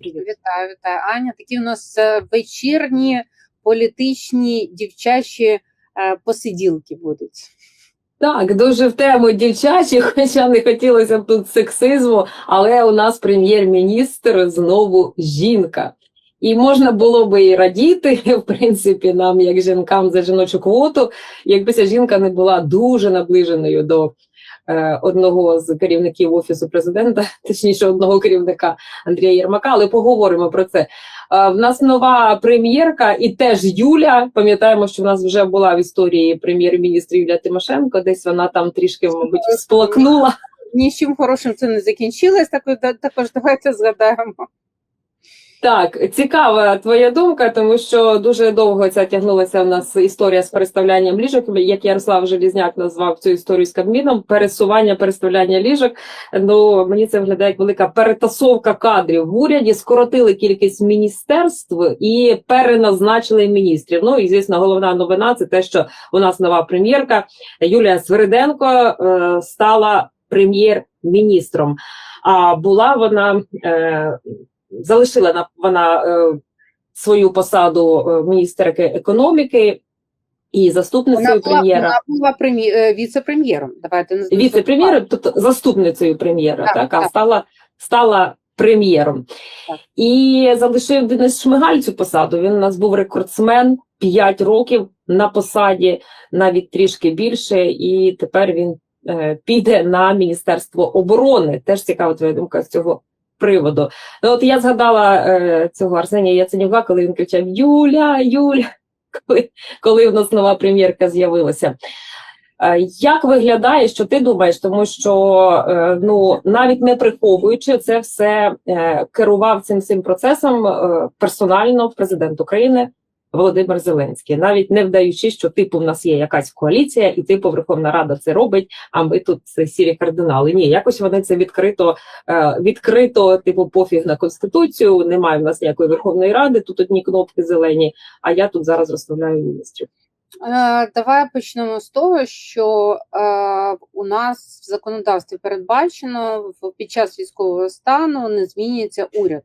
Привіт. Вітаю, вітаю, Аня. Такі у нас е, вечірні політичні дівчачі е, посиділки будуть. Так, дуже в тему дівчачі, хоча не хотілося б тут сексизму, але у нас прем'єр-міністр знову жінка. І можна було би і радіти, в принципі, нам, як жінкам за жіночу квоту, якби ця жінка не була дуже наближеною до одного з керівників офісу президента, точніше, одного керівника Андрія Єрмака, але поговоримо про це. Е, в нас нова прем'єрка, і теж Юля. Пам'ятаємо, що в нас вже була в історії прем'єр-міністр Юлія Тимошенко. Десь вона там трішки, мабуть, сплакнула. Ні з чим хорошим це не закінчилось, також, також давайте згадаємо. Так, цікава твоя думка, тому що дуже довго ця тягнулася в нас історія з переставлянням ліжок, як Ярослав Желізняк назвав цю історію з Кабміном, пересування, переставляння ліжок. Ну мені це виглядає як велика перетасовка кадрів в уряді. Скоротили кількість міністерств і переназначили міністрів. Ну і звісно, головна новина це те, що у нас нова прем'єрка Юлія Свириденко е, стала прем'єр-міністром. А була вона. Е, залишила вона е, свою посаду е, міністерки економіки і заступницею Вона була, прем'єра. вона була прем'є- е, віце-прем'єром. Давайте не Віце-прем'єр, тобто заступницею прем'єра, Так, так, а стала, стала прем'єром. Так. І залишив Денис Шмигаль цю посаду. Він у нас був рекордсмен 5 років на посаді, навіть трішки більше, і тепер він е, піде на Міністерство оборони. Теж цікава твоя думка з цього приводу. Ну, от я згадала е, цього Арсенія Яценюка, коли він кричав Юля, Юля, коли, коли в нас нова прем'єрка з'явилася. Е, Як виглядає, що ти думаєш, тому що е, ну навіть не приховуючи це все е, керував цим цим процесом е, персонально президент України Володимир Зеленський, навіть не вдаючи, що типу в нас є якась коаліція, і типу Верховна Рада це робить. А ми тут сірі кардинали. Ні, якось вони це відкрито, е, відкрито, типу, пофіг на конституцію. Немає в нас ніякої Верховної Ради. Тут одні кнопки зелені. А я тут зараз розставляю міністрів. Е, Давай почнемо з того, що е, у нас в законодавстві передбачено під час військового стану не змінюється уряд.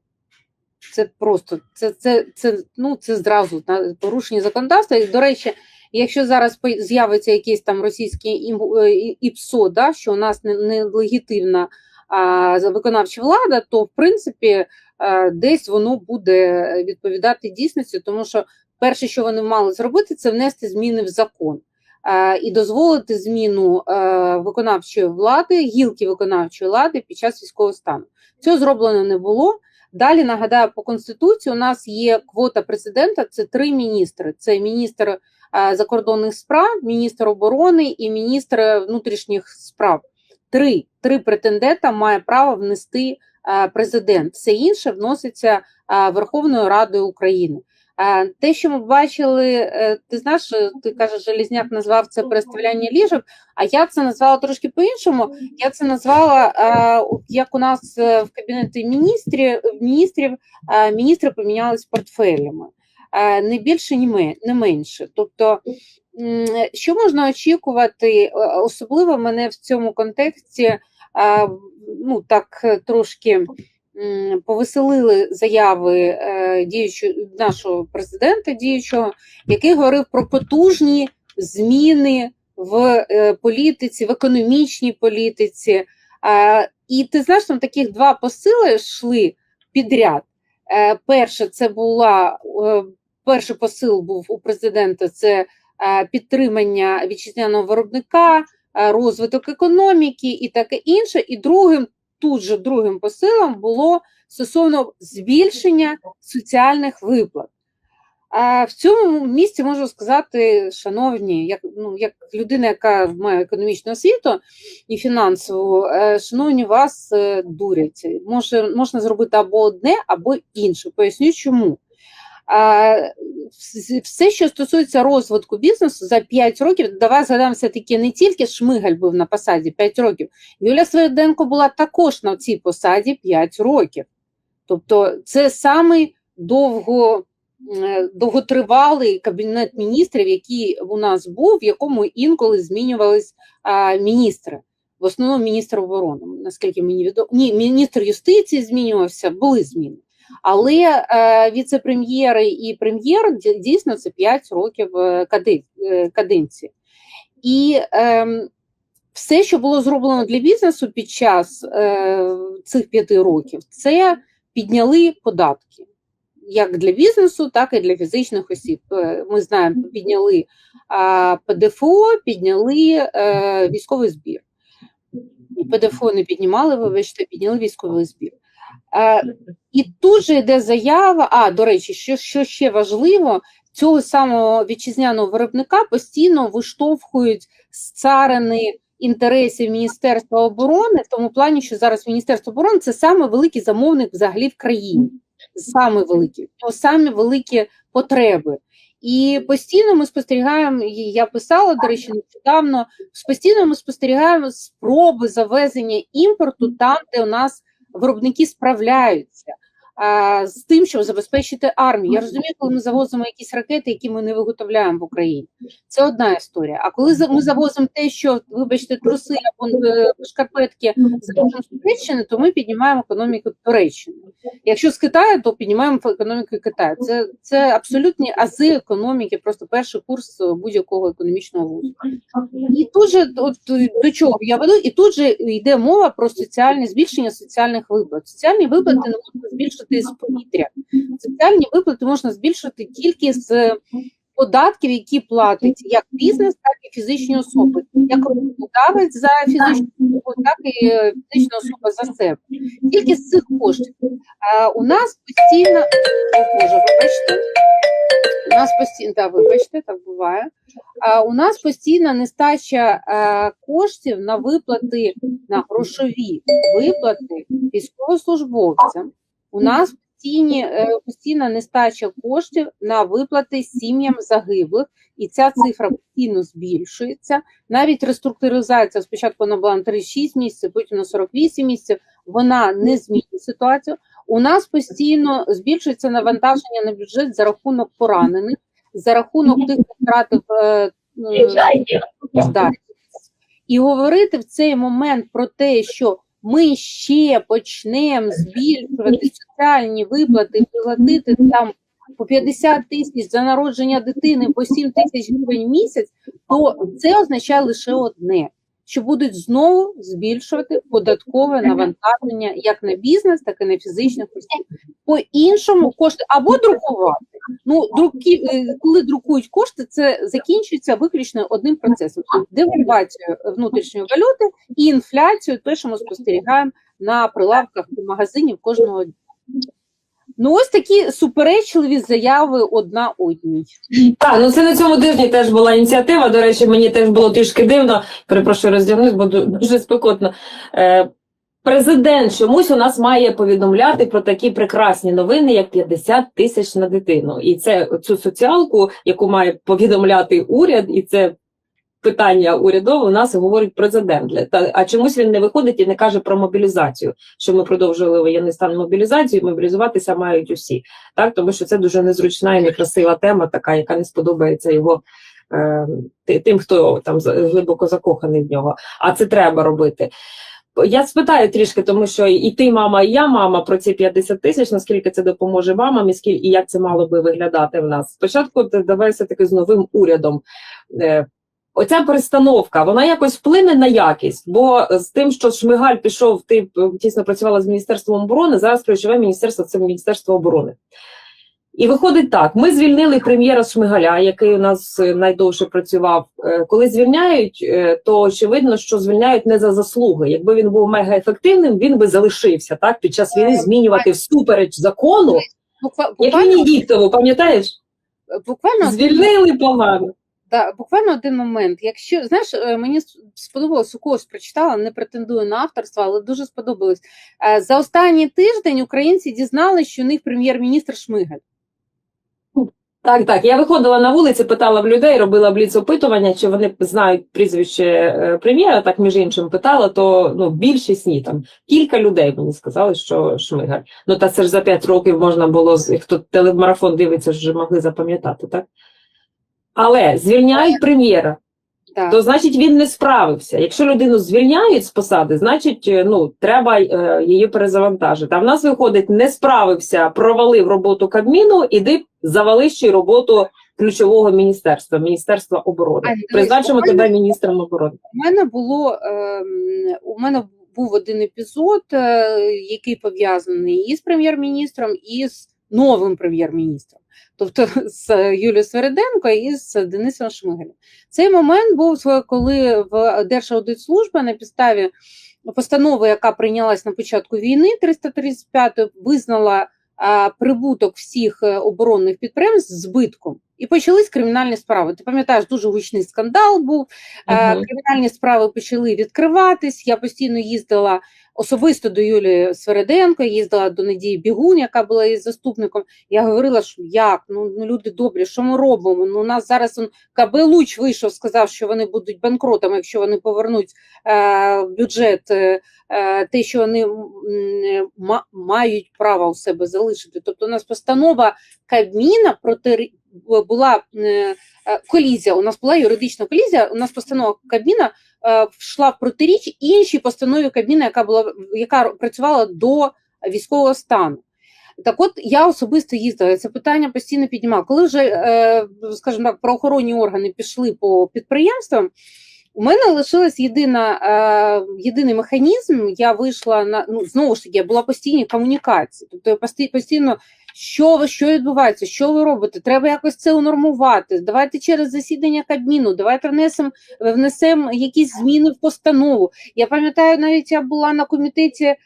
Це просто це, це, це, ну, це зразу на- порушення законодавства. І, до речі, якщо зараз з'явиться якийсь там російський ім- е, ІПСО, да, що у нас не- нелегітимна а, за- виконавча влада, то в принципі е, десь воно буде відповідати дійсності, тому що перше, що вони мали зробити, це внести зміни в закон е, і дозволити зміну виконавчої влади, гілки виконавчої влади під час військового стану. Цього зроблено не було. Далі нагадаю, по конституції у нас є квота президента. Це три міністри: це міністр е, закордонних справ, міністр оборони і міністр внутрішніх справ. Три три претендента має право внести е, президент. Все інше вноситься е, Верховною Радою України. Те, що ми бачили, е, ти знаєш, е, ти кажеш, Желізняк назвав це переставляння ліжок, а я це назвала трошки по-іншому. Я це назвала як у нас е, в кабінеті міністрів, міністрів міністри помінялись портфелями. Не більше, ні не менше. Тобто, що можна очікувати, особливо мене в цьому контексті ну, так трошки повеселили заяви е, діючого нашого президента діючого, який говорив про потужні зміни в е, політиці, в економічній політиці. Е, І ти знаєш, там таких два посили йшли підряд. Перше, це була перший посил був у президента це підтримання вітчизняного виробника, розвиток економіки і таке інше. І другим, тут же другим посилом було стосовно збільшення соціальних виплат. А в цьому місці можу сказати, шановні, як, ну, як людина, яка має економічну освіту і фінансову, е, шановні, вас е, дурять. Може, можна зробити або одне, або інше. Поясню чому. Все, що стосується розвитку бізнесу за 5 років, давай згадаємо все-таки не тільки Шмигаль був на посаді 5 років. Юля Свириденко була також на цій посаді 5 років. Тобто, це самий довго, е, довготривалий кабінет міністрів, який у нас був, в якому інколи змінювались міністри. В основному міністр оборони, наскільки мені відомо. Ні, міністр юстиції змінювався, були зміни. Але е, віце-прем'єри і прем'єр дійсно це 5 років е, е, каденції. І е, все, що було зроблено для бізнесу під час е, цих п'яти років, це підняли податки. Як для бізнесу, так і для фізичних осіб. Ми знаємо, підняли ПДФО, підняли військовий збір. І ПДФО не піднімали, вибачте, підняли військовий збір. Е, і тут же йде заява. А, до речі, що, що ще важливо, цього самого вітчизняного виробника постійно виштовхують з царини інтересів Міністерства оборони, в тому плані, що зараз Міністерство оборони це саме великий замовник взагалі в країні. Саме у нього самі великі потреби. І постійно ми спостерігаємо, я писала, до речі, нещодавно, постійно ми спостерігаємо спроби завезення імпорту там, де у нас виробники справляються з тим, щоб забезпечити армію. Я розумію, коли ми завозимо якісь ракети, які ми не виготовляємо в Україні. Це одна історія. А коли ми завозимо те, що, вибачте, труси або е, шкарпетки завозимо з Туреччини, то ми піднімаємо економіку Туреччини. Якщо з Китаю, то піднімаємо економіку Китаю. Це, це абсолютні ази економіки, просто перший курс будь-якого економічного вузу. І тут же от, до чого я веду, і тут же йде мова про соціальне збільшення соціальних виплат. Соціальні виплати не можна збільшити з повітря. Соціальні виплати можна збільшити тільки з податків, які платить як бізнес, так і фізичні особи, як роботодавець за фізичну особу, так і е, фізична особа за себе. Тільки з цих коштів. А у нас постійно, о вибачте. У нас постійно, да, вибачте, так буває. А у нас постійна нестача е, коштів на виплати на грошові виплати військовослужбовцям. У нас постійні, е, постійна нестача коштів на виплати сім'ям загиблих, і ця цифра постійно збільшується. Навіть реструктуризація спочатку вона була на 36 місяців, потім на 48 місяців. Вона не змінює ситуацію. У нас постійно збільшується навантаження на бюджет за рахунок поранених, за рахунок тих, хто втратив е, е. І говорити в цей момент про те, що ми ще почнемо збільшувати соціальні виплати, платити там по 50 тисяч за народження дитини, по 7 тисяч гривень місяць, то це означає лише одне. Що будуть знову збільшувати податкове навантаження як на бізнес, так і на фізичних осіб. По іншому кошти або друкувати. Ну, друки, е, коли друкують кошти, це закінчується виключно одним процесом: девальвацією внутрішньої валюти і інфляцією, те, що ми спостерігаємо на прилавках магазинів кожного дня. Ну, ось такі суперечливі заяви одна одній. Так, ну це на цьому тижні теж була ініціатива. До речі, мені теж було трішки дивно. Перепрошую, роздягнусь, бо дуже спекотно. Президент чомусь у нас має повідомляти про такі прекрасні новини, як 50 тисяч на дитину. І це цю соціалку, яку має повідомляти уряд, і це питання урядове у нас говорить президент. Та, а чомусь він не виходить і не каже про мобілізацію, що ми продовжили воєнний стан мобілізацію, мобілізуватися мають усі. Так, тому що це дуже незручна і некрасива тема, така, яка не сподобається його е, тим, хто там глибоко закоханий в нього. А це треба робити. Я спитаю трішки, тому що і ти, мама, і я, мама, про ці 50 тисяч, наскільки це допоможе мамам, і скільки і як це мало би виглядати в нас. Спочатку давай все таки з новим урядом. Е, Оця перестановка, вона якось вплине на якість, бо з тим, що Шмигаль пішов, ти тісно працювала з Міністерством оборони, зараз ключове міністерство це Міністерство оборони. І виходить так: ми звільнили прем'єра Шмигаля, який у нас е, найдовше працював. Е, Коли звільняють, е, то очевидно, що звільняють не за заслуги. Якби він був мегаефективним, він би залишився так під час війни змінювати всупереч закону. Як Буквально, Венедіктову, пам'ятаєш? буквально Звільнили погано. Да, буквально один момент. Якщо знаєш, мені сподобалось у когось прочитала, не претендую на авторство, але дуже сподобалось. За останній тиждень українці дізналися, що у них прем'єр-міністр Шмигаль. Так, так. Я виходила на вулиці, питала в людей, робила бліц опитування, чи вони знають прізвище е, прем'єра. Так між іншим питала, то ну більшість ні. Там кілька людей мені сказали, що Шмигаль. Ну та це ж за п'ять років можна було хто телемарафон дивиться, вже могли запам'ятати, так? Але звільняють прем'єра. Так. то значить він не справився. Якщо людину звільняють з посади, значить е, ну треба е, її перезавантажити. А в нас виходить, не справився, провалив роботу Кабміну, іди завали ще й роботу ключового міністерства, міністерства оборони. Дивись, Призначимо буквально- тебе міністром оборони. У мене було ем, у мене був один епізод, е, який пов'язаний і з прем'єр-міністром, і з новим прем'єр-міністром, тобто з Юлією Свериденко і з Денисом Шмигелем. Цей момент був е, коли в Держаудитслужба на підставі постанови, яка прийнялась на початку війни, 335 визнала прибуток всіх е, оборонних підприємств збитком. І почались кримінальні справи. Ти пам'ятаєш, дуже гучний скандал був. Мгм. Кримінальні справи почали відкриватись. Я постійно їздила особисто до Юлії Свереденко, їздила до Надії Бігун, яка була її заступником. Я говорила, що як ну, ну люди добрі, що ми робимо? Ну у нас зараз он КБ Луч вийшов, сказав, що вони будуть банкротами, якщо вони повернуть е, в бюджет е, е, те, що вони мають право у себе залишити. Тобто, у нас постанова Кабміна проти була е, е, колізія. У нас була юридична колізія. У нас постанова Кабміна е, йшла в протиріч іншій постанові Кабміна, яка була яка працювала до військового стану. Так от я особисто їздила, це питання постійно піднімала. Коли вже, скажімо так, правоохоронні органи пішли по підприємствам, у мене лишилась єдина, єдиний механізм. Я вийшла на ну знову ж таки, була постійні комунікації. Тобто я постійно, що ви що відбувається, що ви робите? Треба якось це унормувати. Давайте через засідання Кабміну, давайте внесемо внесемо якісь зміни в постанову. Я пам'ятаю, навіть я була на комітеті е,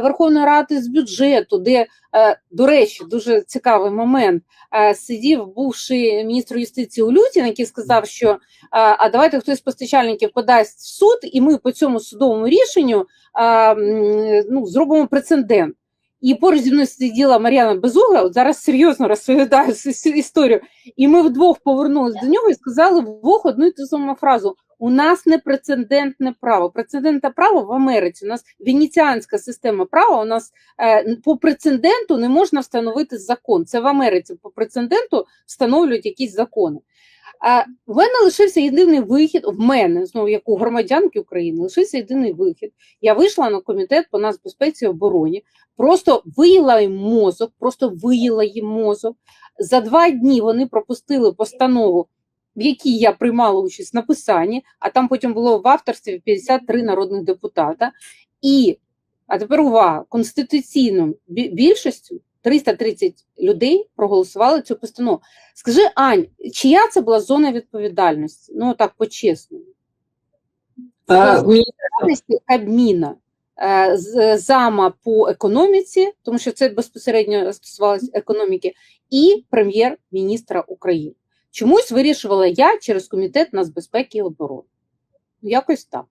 Верховної Ради з бюджету, де, е, до речі, дуже цікавий момент. е, Сидів бувший міністр юстиції Улютін, який сказав, що а давайте хтось з постачальників подасть в суд, і ми по цьому судовому рішенню ну, зробимо прецедент. І поруч зі мною сиділа Мар'яна Безугла, от зараз серйозно розповідаю цю історію. І ми вдвох повернулися до нього і сказали вдвох одну і ту саму фразу: у нас не прецедентне право. Прецедентне право в Америці. У нас венеціанська система права. У нас е, по прецеденту не можна встановити закон. Це в Америці по прецеденту встановлюють якісь закони. А в мене лишився єдиний вихід. В мене знову як у громадянки України лишився єдиний вихід. Я вийшла на комітет по нацбезпеці і обороні, просто виїла їм мозок, просто виїла їм мозок. За два дні вони пропустили постанову, в якій я приймала участь в написанні, а там потім було в авторстві 53 народних депутата. І, а тепер увага, конституційною бі- більшістю 330 людей проголосували цю постанову. Скажи, Ань, чия це була зона відповідальності? Ну так по-чесному. Е, Кабміна, е, зама по економіці, тому що це безпосередньо стосувалося економіки, і прем'єр-міністра України. Чомусь вирішувала я через комітет нацбезпеки і оборони. Ну, Якось так.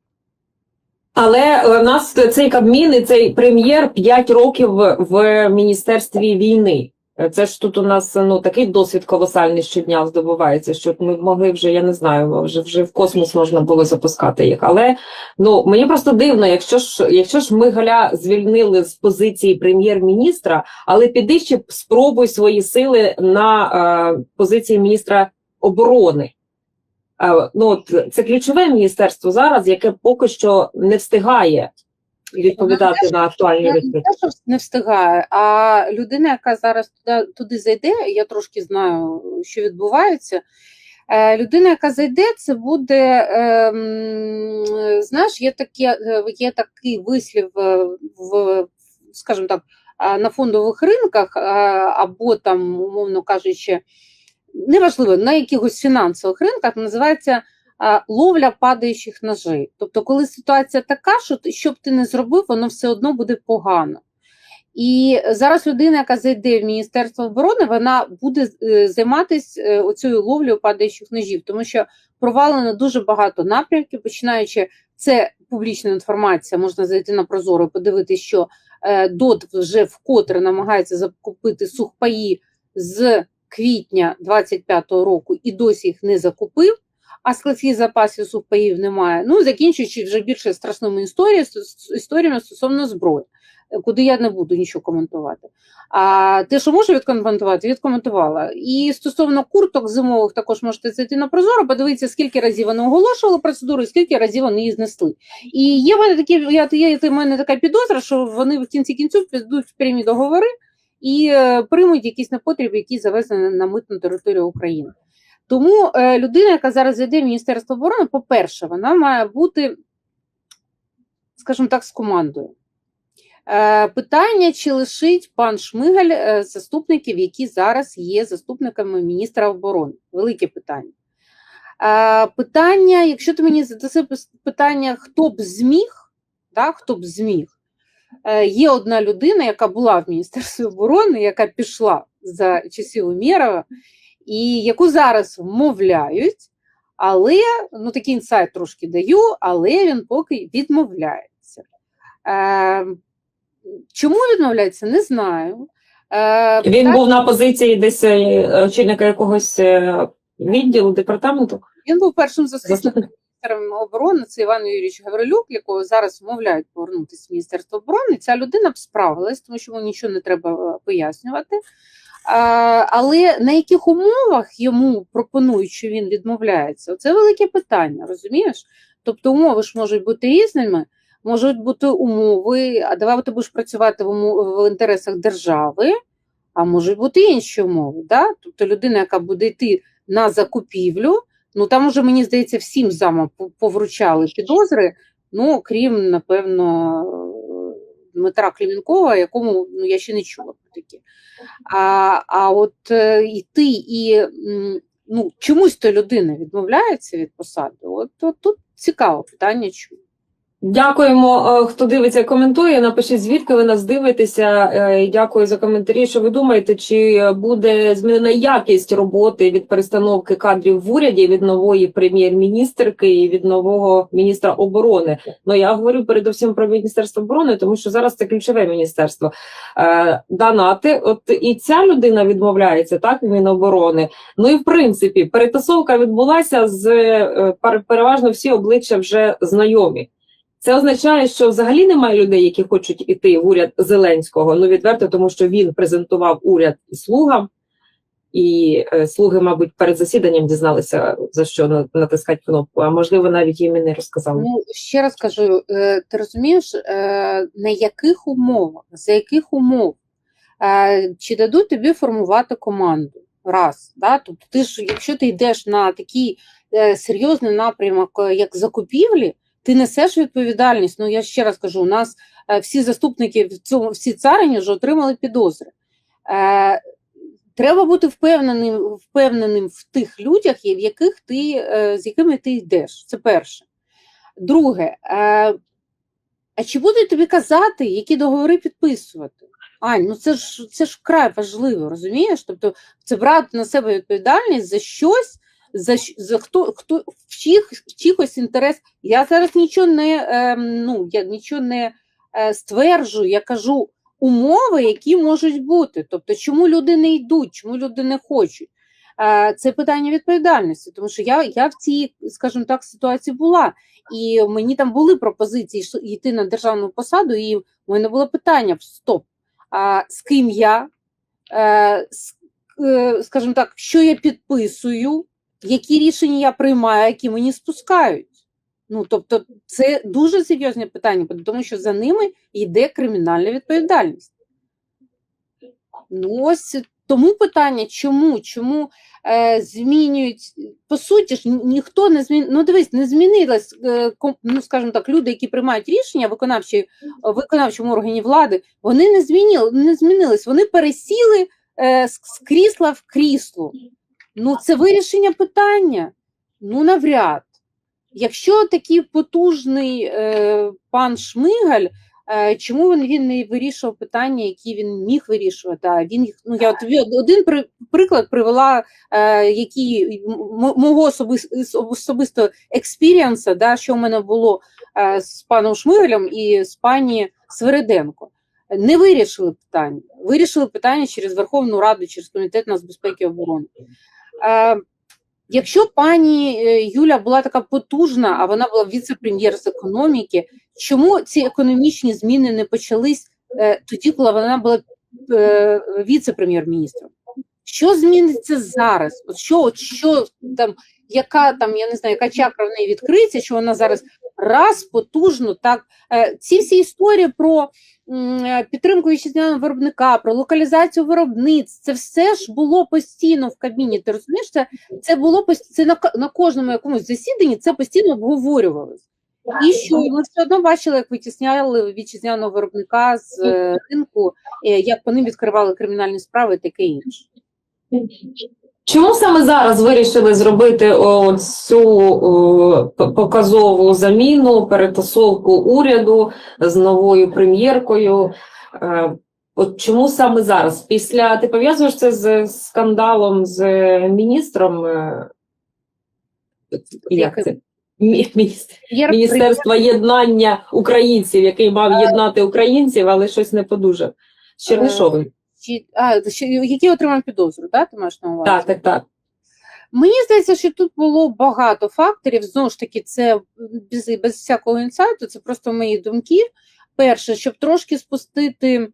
Але у нас цей Кабмін і цей прем'єр 5 років в міністерстві війни. Це ж тут у нас ну такий досвід колосальний щодня здобувається, щоб ми могли вже, я не знаю, вже вже в космос можна було запускати їх. Але ну мені просто дивно, якщо ж якщо ж Мигаля звільнили з позиції прем'єр-міністра, але піди ще спробуй свої сили на е, позиції міністра оборони. Е, ну, от це ключове міністерство зараз, яке поки що не встигає відповідати на актуальні Я не встигає, а людина, яка зараз туди, туди зайде, я трошки знаю, що відбувається. Е, Людина, яка зайде, це буде, ем, знаєш, є, такі, е, є такий вислів е, в, скажімо так, е, на фондових ринках, е, або там, умовно кажучи, неважливо, на якихось фінансових ринках називається ловля падаючих ножей. Тобто, коли ситуація така, що що б ти не зробив, воно все одно буде погано. І зараз людина, яка зайде в Міністерство оборони, вона буде е, займатися оцією ловлею падаючих ножів, тому що провалено дуже багато напрямків, починаючи це публічна інформація, можна зайти на Прозоро, і подивитися, що е, ДОТ вже вкотре намагається закупити сухпаї з квітня 25-го року і досі їх не закупив а складських запасів сухпаїв немає. Ну, закінчуючи вже більше страшними історіями, історіями стосовно зброї. куди я не буду нічого коментувати. А те, що можу відкоментувати, відкоментувала. І стосовно курток зимових, також можете зайти на Прозоро, подивитися, скільки разів вони оголошували процедуру, і скільки разів вони її знесли. І є в мене такі, я, є в мене така підозра, що вони в кінці кінців підуть в прямі договори і е, приймуть якісь непотріб, які завезені на митну територію України. Тому е, людина, яка зараз йде в Міністерство оборони, по-перше, вона має бути, скажімо так, з командою. Е, питання, чи лишить пан Шмигаль е, заступників, які зараз є заступниками міністра оборони? Велике питання. Питання, якщо ти мені задаси питання, хто б зміг, так, хто б зміг, є одна людина, яка була в Міністерстві оборони, яка пішла за часів Умєрова, і яку зараз вмовляють, але ну такий інсайт трошки даю, але він поки відмовляється. Е, чому відмовляється, не знаю. Е, Він питання- був на позиції десь е, очільника якогось е, відділу, департаменту. він був першим заступником Заступник. міністером оборони, це Іван Юрійович Гаврилюк, якого зараз вмовляють повернутися в Міністерство оборони. Ця людина б справилась, тому що йому нічого не треба е, пояснювати. Але на яких умовах йому пропонують, що він відмовляється? Це велике питання, розумієш? Тобто умови ж можуть бути різними, можуть бути умови, а давай ти будеш працювати в, умов- в інтересах держави, а можуть бути інші умови. Да? Тобто людина, яка буде йти на закупівлю, ну там уже, мені здається, всім замам по- повручали підозри, ну, крім, напевно, Дмитра Клімінкова, якому ну, я ще не чула про таке. А, а от і йти і ну, чомусь то людина відмовляється від посади, от, от тут цікаве питання, чому. Дякуємо, е, хто дивиться, коментує. Напишіть, звідки ви нас дивитеся. Е, Дякую за коментарі. Що ви думаєте, чи буде змінена якість роботи від перестановки кадрів в уряді від нової прем'єр-міністерки і від нового міністра оборони? Ну я говорю передусім про міністерство оборони, тому що зараз це ключове міністерство. Е, Донати, от і ця людина відмовляється, так Міноборони. Ну і в принципі, перетасовка відбулася з е, переважно всі обличчя вже знайомі. Це означає, що взагалі немає людей, які хочуть іти в уряд Зеленського. Ну відверто, тому що він презентував уряд і слугам, і е, слуги, мабуть, перед засіданням дізналися за що натискати кнопку, а можливо, навіть їм і не розказали. Ну, ще раз кажу, е, ти розумієш, е, на яких умовах, за яких умов, е, чи дадуть тобі формувати команду? Раз, да? тобто ти ж, якщо ти йдеш на такий е, серйозний напрямок, е, як закупівлі, ти несеш відповідальність. Ну я ще раз кажу, у нас е, всі заступники в цьому всі царині вже отримали підозри. Е, Треба бути впевненим, впевненим в тих людях, в яких ти, е, з якими ти йдеш. Це перше. Друге, е, а чи будуть тобі казати, які договори підписувати? Ань, ну це ж це ж вкрай важливо, розумієш? Тобто це брати на себе відповідальність за щось, за, за хто, хто в чих, в чихось інтерес. Я зараз нічого не, е, ну, я нічого не е, стверджую, я кажу умови, які можуть бути. Тобто, чому люди не йдуть, чому люди не хочуть. Е, Це питання відповідальності, тому що я, я в цій, скажімо так, ситуації була, і мені там були пропозиції йти на державну посаду, і в мене було питання: стоп, а з ким я, е, е, скажімо так, що я підписую, які рішення я приймаю, які мені спускають. Ну, тобто, це дуже серйозне питання, тому що за ними йде кримінальна відповідальність. Ну, ось тому питання, чому? Чому е, змінюють, по суті ж ніхто не змін... Ну, дивись, не змінилось, е, ком- ну, скажімо так, люди, які приймають рішення в виконавчому органі влади, вони не змінили, не змінились, вони пересіли е, з крісла в крісло. Ну, це вирішення питання. Ну, навряд. Якщо такий потужний е, пан Шмигаль, е, чому він, він не вирішував питання, які він міг вирішувати? А він їх, ну я тобі один при, приклад привела, е, який мого особис, особистого експіріанса, да, що в мене було е, з паном Шмигалем і з пані Свериденко. Не вирішили питання. Вирішили питання через Верховну Раду, через комітет нацбезпеки і оборони. Е, Якщо пані е, Юля була така потужна, а вона була віце-прем'єр з економіки, чому ці економічні зміни не почались е, тоді, коли вона була віце-прем'єр-міністром. Що зміниться зараз? От що, от що там, яка там, я не знаю, яка чакра в неї відкриється, що вона зараз раз потужно так. Е, ці всі історії про е, підтримку вітчизняного виробника, про локалізацію виробництв, це все ж було постійно в кабіні. Ти розумієш, це, це було це на, на кожному якомусь засіданні це постійно обговорювалось. І що ми все одно бачили, як витісняли вітчизняного виробника з е, ринку, як по ним відкривали кримінальні справи таке інше. Чому саме зараз вирішили зробити о, цю о, показову заміну, перетасовку уряду з новою прем'єркою? Е, От чому саме зараз? Після ти пов'язуєш це з скандалом з міністром? е, Як це? Міністерства єднання українців, який мав єднати українців, але щось не подужав. З Чернишовим. Чи, а, які отримав підозру, да, ти маєш на увазі? Так, так, так. Мені здається, що тут було багато факторів. Знову ж таки, це без, без всякого інсайту, це просто мої думки. Перше, щоб трошки спустити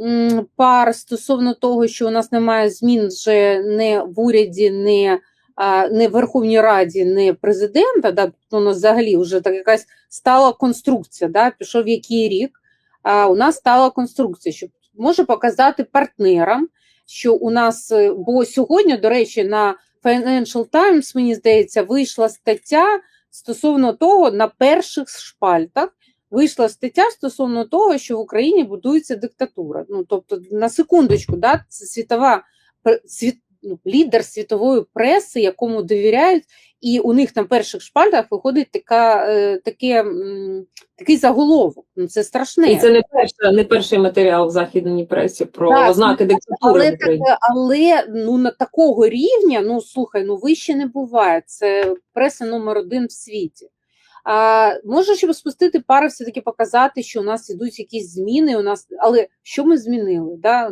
м, пар стосовно того, що у нас немає змін вже не в уряді, не, а, не в Верховній Раді, не президента. Да, тобто у нас взагалі вже так якась стала конструкція. Да, пішов який рік. А у нас стала конструкція, щоб може показати партнерам, що у нас, е, бо сьогодні, до речі, на Financial Times, мені здається, вийшла стаття стосовно того, на перших шпальтах вийшла стаття стосовно того, що в Україні будується диктатура. Ну, тобто, на секундочку, да, це світова світ, ну, лідер світової преси, якому довіряють, і у них на перших шпальтах виходить така, е, таке, такий заголовок. Ну, це страшне. І це не перший, не перший матеріал в західній пресі про Так, ознаки диктатури Але, так, але ну на такого рівня, ну слухай, ну вище не буває. Це преса номер один в світі. А, може, щоб спустити пари, все-таки показати, що у нас ідуть якісь зміни. У нас, але що ми змінили? Да?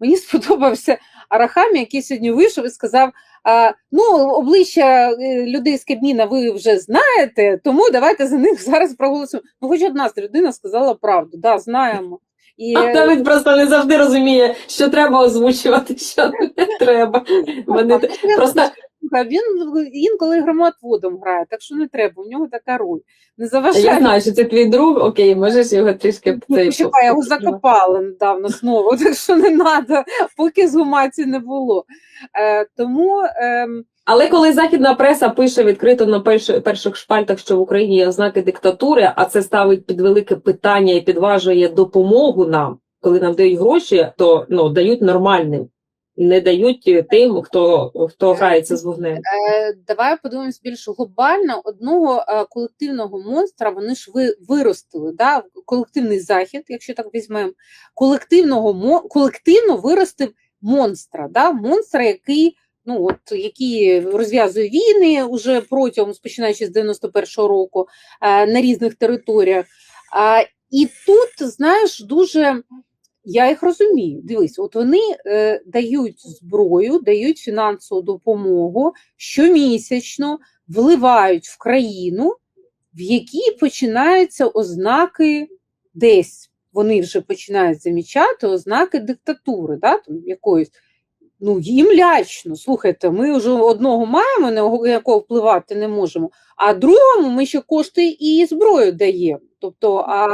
Мені сподобався Арахамі, який сьогодні вийшов і сказав: а, ну, обличчя е, людей з Кабміна ви вже знаєте, тому давайте за них зараз проголосуємо. Ну, хоч одна з людина сказала правду, да, знаємо. І, А навіть просто не завжди розуміє, що треба озвучувати, що не треба. Вони просто він інколи громоотводом грає, так що не треба, у нього така роль. Не заважає. я знаю, що це твій друг, окей, можеш його трішки цей, я його закопала недавно знову, так що не треба, поки з гумації не було. Е, тому ем, Але коли західна преса пише відкрито на перших, перших шпальтах, що в Україні є ознаки диктатури, а це ставить під велике питання і підважує допомогу нам, коли нам дають гроші, то ну дають нормальним, не дають тим, хто хто грається з вогнем. е, давай подивимось більш глобально. Одного е, колективного монстра вони ж ви, виростили, да? колективний захід, якщо так візьмемо, колективного колективно виростив монстра, да? монстра, який. Ну, от які розв'язує війни уже протягом, починаючи з 91-го року е, на різних територіях. І тут, знаєш, дуже я їх розумію. Дивись, от вони е, дають зброю, дають фінансову допомогу щомісячно вливають в країну, в якій починаються ознаки десь. Вони вже починають замічати ознаки диктатури, да, там, якоїсь. Ну, їм лячно. Слухайте, ми вже одного маємо, на якого впливати не можемо, а другому ми ще кошти і зброю даємо. Тобто, а,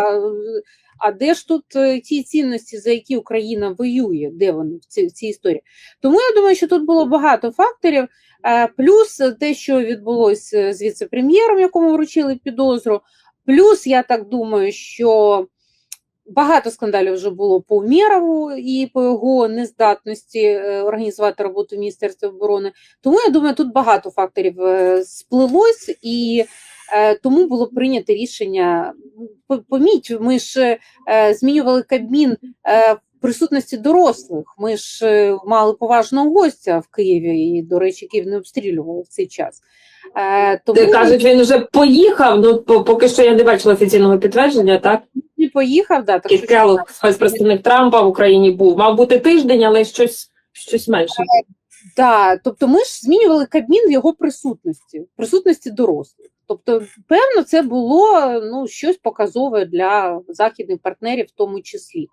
а де ж тут е, ті цінності, за які Україна воює, де вони в цій, в цій історії? Тому я думаю, що тут було багато факторів. Е, Плюс те, що відбулося з віце-прем'єром, якому вручили підозру. Плюс, я так думаю, що багато скандалів вже було по Умєрову і по його нездатності е, організувати роботу Міністерства оборони. Тому я думаю, тут багато факторів е, сплилось, і е, тому було прийнято рішення. Поміть, ми ж е, змінювали Кабмін е, в присутності дорослих. Ми ж е, мали поважного гостя в Києві, і, до речі, Київ не обстрілювали в цей час. Е, Тому Ти кажуть, він вже поїхав. Ну поки що я не бачила офіційного підтвердження. Так він поїхав, да, так Кіт що Келлог, спецпредставник Трампа в Україні був. Мав бути тиждень, але щось щось менше. Да, тобто ми ж змінювали Кабмін в його присутності, в присутності дорослих. Тобто, певно, це було ну, щось показове для західних партнерів, в тому числі.